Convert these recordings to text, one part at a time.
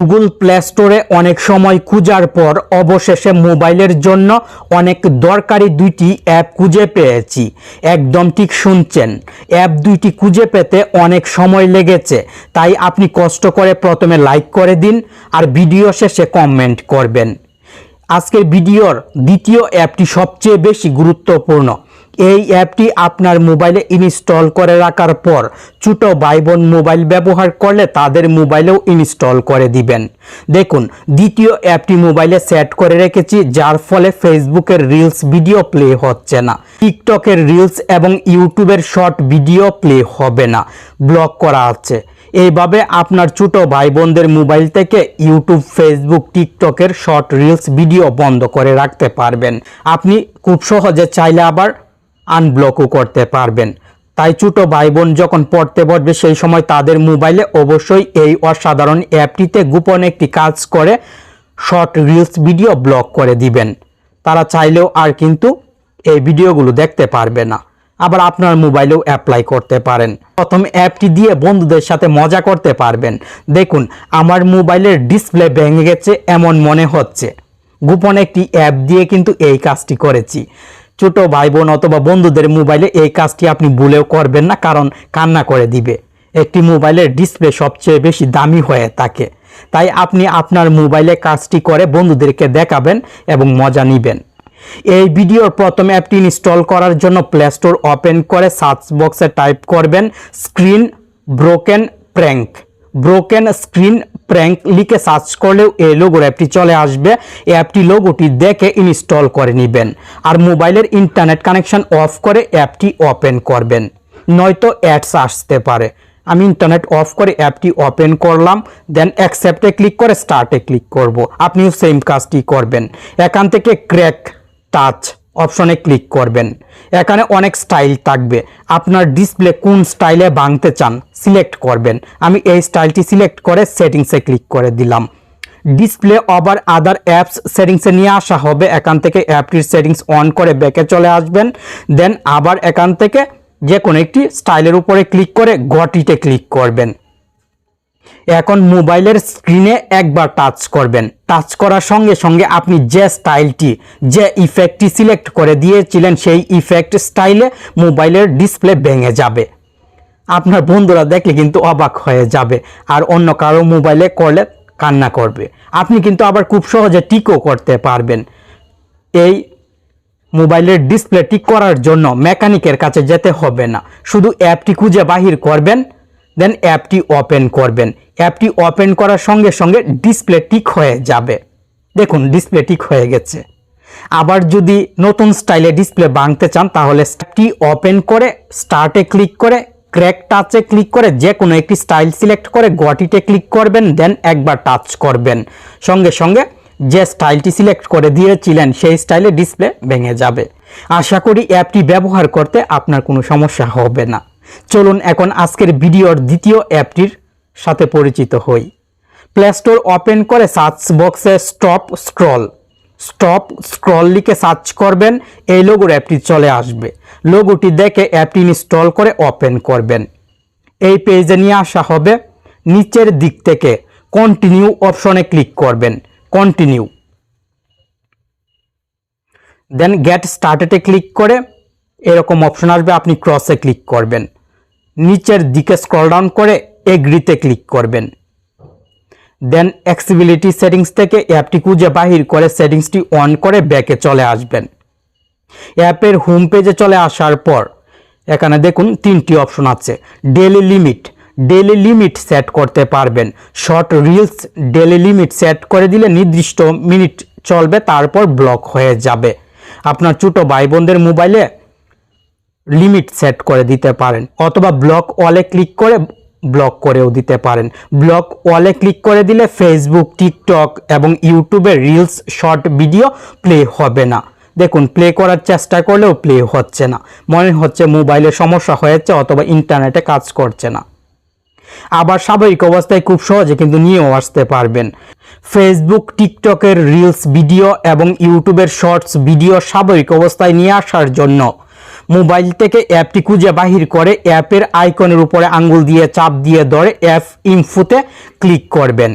Google play স্টোরে অনেক সময় খুঁজার পর অবশেষে মোবাইলের জন্য অনেক দরকারি দুইটি অ্যাপ খুঁজে পেয়েছি। একদম ঠিক শুনছেন, অ্যাপ দুইটি খুঁজে পেতে অনেক সময় লেগেছে, তাই আপনি কষ্ট করে প্রথমে লাইক করে দিন আর ভিডিও শেষে কমেন্ট করবেন। আজকের ভিডিওর দ্বিতীয় অ্যাপটি সবচেয়ে বেশি গুরুত্বপূর্ণ এই অ্যাপটি আপনার মোবাইলে ইনস্টল করে রাখার পর ছোট ভাই বোন মোবাইল ব্যবহার করলে তাদের মোবাইলেও ইনস্টল করে দিবেন। দেখুন, দ্বিতীয় অ্যাপটি মোবাইলে সেট করে রেখেছি, যার ফলে ফেসবুকের রিলস ভিডিও প্লে হচ্ছে না। টিকটকের রিলস এবং ইউটিউবের শর্ট ভিডিও প্লে হবে না। ব্লক করা আছে। এইভাবে আপনার ছোট ভাই বোনদের মোবাইল থেকে ইউটিউব, ফেসবুক, টিকটকের শর্ট রিলস ভিডিও বন্ধ করে রাখতে পারবেন। আপনি খুব সহজে চাইলে আবার আনব্লকও করতে পারবেন। তাই ছোট ভাই বোন যখন পড়তে বসবে, সেই সময় তাদের মোবাইলে অবশ্যই এই অসাধারণ অ্যাপটিতে গোপন একটি কাজ করে শর্ট রিলস ভিডিও ব্লক করে দিবেন। তারা চাইলেও আর কিন্তু এই ভিডিওগুলো দেখতে পারবে না। আবার আপনার মোবাইলেও অ্যাপ্লাই করতে পারেন। প্রথম অ্যাপটি দিয়ে বন্ধুদের সাথে মজা করতে পারবেন। দেখুন, আমার মোবাইলের ডিসপ্লে ভেঙে গেছে, এমন মনে হচ্ছে। গোপন একটি অ্যাপ দিয়ে কিন্তু এই কাজটি করেছি। ছোট ভাই বোন অথবা বন্ধুদের মোবাইলে এই কাজটি আপনি ভুলেও করবেন না, কারণ কান্না করে দিবে। একটি মোবাইলের ডিসপ্লে সবচেয়ে বেশি দামি হয়ে থাকে। তাই আপনি আপনার মোবাইলে কাজটি করে বন্ধুদেরকে দেখাবেন এবং মজা নিবেন। এই ভিডিওর প্রথম অ্যাপটি ইনস্টল করার জন্য প্লে স্টোর ওপেন করে সার্চ বক্সে টাইপ করবেন screen broken prank. Broken screen prank লিখে সার্চ করলেও এই লোগোর অ্যাপটি চলে আসবে। এই অ্যাপটি লোগোটি দেখে ইনস্টল করে নেবেন। আর মোবাইলের ইন্টারনেট কানেকশন অফ করে অ্যাপটি ওপেন করবেন। নয়তো অ্যাডস আসতে পারে। আমি ইন্টারনেট অফ করে অ্যাপটি ওপেন করলাম দেন অ্যাকসেপ্টে ক্লিক করে স্টার্টে ক্লিক করব। আপনিও সেম কাজটি করবেন। এখান থেকে ক্র্যাক টাচ অপশনে ক্লিক করবেন। এখানে অনেক স্টাইল থাকবে। আপনার ডিসপ্লে কোন স্টাইলে ভাঙতে চান, সিলেক্ট করবেন। আমি এই স্টাইলটি সিলেক্ট করে সেটিংসে ক্লিক করে দিলাম। ডিসপ্লে ওভার আদার অ্যাপস সেটিংসে নিয়ে আসা হবে। এখান থেকে অ্যাপটির সেটিংস অন করে ব্যাকে চলে আসবেন। দেন আবার এখান থেকে যে কোনো একটি স্টাইলের উপরে ক্লিক করে গটিতে ক্লিক করবেন। এখন মোবাইলের স্ক্রিনে একবার টাচ করবেন। টাচ করার সঙ্গে সঙ্গে আপনি যে স্টাইলটি, যে ইফেক্টটি সিলেক্ট করে দিয়েছিলেন, সেই ইফেক্ট স্টাইলে মোবাইলের ডিসপ্লে ভেঙে যাবে। আপনার বন্ধুরা দেখলে কিন্তু অবাক হয়ে যাবে আর অন্য কারও মোবাইলে করলে কান্না করবে। আপনি কিন্তু আবার খুব সহজে টিকও করতে পারবেন। এই মোবাইলের ডিসপ্লে ঠিক করার জন্য মেকানিকের কাছে যেতে হবে না। শুধু অ্যাপটি খুঁজে বাহির করবেন দেন অ্যাপটি ওপেন করবেন। অ্যাপটি ওপেন করার সঙ্গে সঙ্গে ডিসপ্লে ঠিক হয়ে যাবে। দেখুন, ডিসপ্লে ঠিক হয়ে গেছে। আবার যদি নতুন স্টাইলে ডিসপ্লে ভাঙতে চান, তাহলে অ্যাপটি ওপেন করে স্টার্টে ক্লিক করে ক্র্যাক টাচে ক্লিক করে যে কোনো একটি স্টাইল সিলেক্ট করে গটিতে ক্লিক করবেন, দেন একবার টাচ করবেন। সঙ্গে সঙ্গে যে স্টাইলটি সিলেক্ট করে দিয়েছিলেন, সেই স্টাইলে ডিসপ্লে ভেঙে যাবে। আশা করি অ্যাপটি ব্যবহার করতে আপনার কোনো সমস্যা হবে না। চলুন, এখন আজকের ভিডিওর দ্বিতীয় অ্যাপটির সাথে পরিচিত হই। প্লে স্টোর ওপেন করে সার্চ বক্সে স্টপ স্ক্রল স্টপ স্ক্রল লিখে সার্চ করবেন, এই লোগোর অ্যাপটি চলে আসবে। লোগোটি দেখে অ্যাপটি ইনস্টল করে ওপেন করবেন। এই পেজে নিয়ে আসা হবে, নিচের দিক থেকে কন্টিনিউ অপশনে ক্লিক করবেন। কন্টিনিউ দেন গেট স্টার্টেডে ক্লিক করে এরকম অপশন আসবে, আপনি ক্রসে ক্লিক করবেন। নিচের দিকে স্ক্রল ডাউন করে এগ্রিতে ক্লিক করবেন। দেন অ্যাক্সিবিলিটি সেটিংস থেকে অ্যাপটি খুঁজে বাহির করে সেটিংসটি অন করে ব্যাকে চলে আসবেন। অ্যাপের হোম পেজে চলে আসার পর এখানে দেখুন তিনটি অপশন আছে। Daily limit daily limit set করতে পারবেন। Short reels daily limit set করে দিলে নির্দিষ্ট মিনিট চলবে, তারপর ব্লক হয়ে যাবে। আপনার ছোটো ভাই বোনদের মোবাইলে লিমিট সেট করে দিতে পারেন। অথবা ব্লক ওয়ালে ক্লিক করে ব্লক করেও দিতে পারেন। ব্লক ওয়ালে ক্লিক করে দিলে ফেসবুক টিকটক এবং ইউটিউবে রিলস শর্ট ভিডিও প্লে হবে না। দেখুন প্লে করার চেষ্টা করলেও প্লে হচ্ছে না। মনে হচ্ছে মোবাইলে সমস্যা হয়েছে অথবা ইন্টারনেটে কাজ করছে না। আবার স্বাভাবিক অবস্থায় খুব সহজে কিন্তু নিয়েও আসতে পারবেন। ফেসবুক টিকটকের রিলস ভিডিও এবং ইউটিউবের শর্টস ভিডিও স্বাভাবিক অবস্থায় নিয়ে আসার জন্য মোবাইল থেকে অ্যাপটি খুঁজে বাহির করে অ্যাপের আইকনের উপরে আঙ্গুল দিয়ে চাপ দিয়ে ধরে অ্যাপ ইনফোতে ক্লিক করবেন।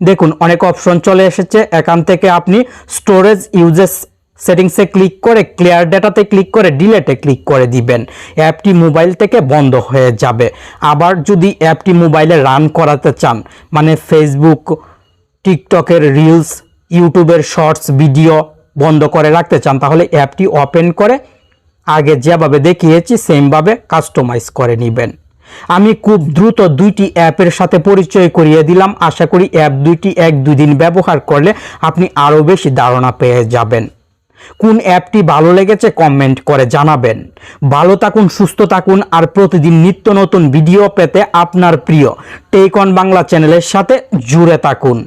দেখুন, অনেক অপশন চলে এসেছে। এখান থেকে আপনি স্টোরেজ ইউজেস সেটিংসে ক্লিক করে ক্লিয়ার ডেটাতে ক্লিক করে ডিলেটে ক্লিক করে দিবেন। অ্যাপটি মোবাইল থেকে বন্ধ হয়ে যাবে। আবার যদি অ্যাপটি মোবাইলে রান করাতে চান মানে ফেসবুক টিকটকের রিলস ইউটিউবের শর্টস ভিডিও বন্ধ করে রাখতে চান, তাহলে অ্যাপটি ওপেন করে আগে যেভাবে দেখিয়েছি, সেমভাবে কাস্টমাইজ করে নেবেন। আমি খুব দ্রুত দুইটি অ্যাপের সাথে পরিচয় করিয়ে দিলাম। আশা করি অ্যাপ দুইটি এক দুই দিন ব্যবহার করলে আপনি আরও বেশি ধারণা পেয়ে যাবেন। কোন অ্যাপটি ভালো লেগেছে কমেন্ট করে জানাবেন। ভালো থাকুন, সুস্থ থাকুন আর প্রতিদিন নিত্য নতুন ভিডিও পেতে আপনার প্রিয় টেক অন বাংলা চ্যানেলের সাথে জুড়ে থাকুন।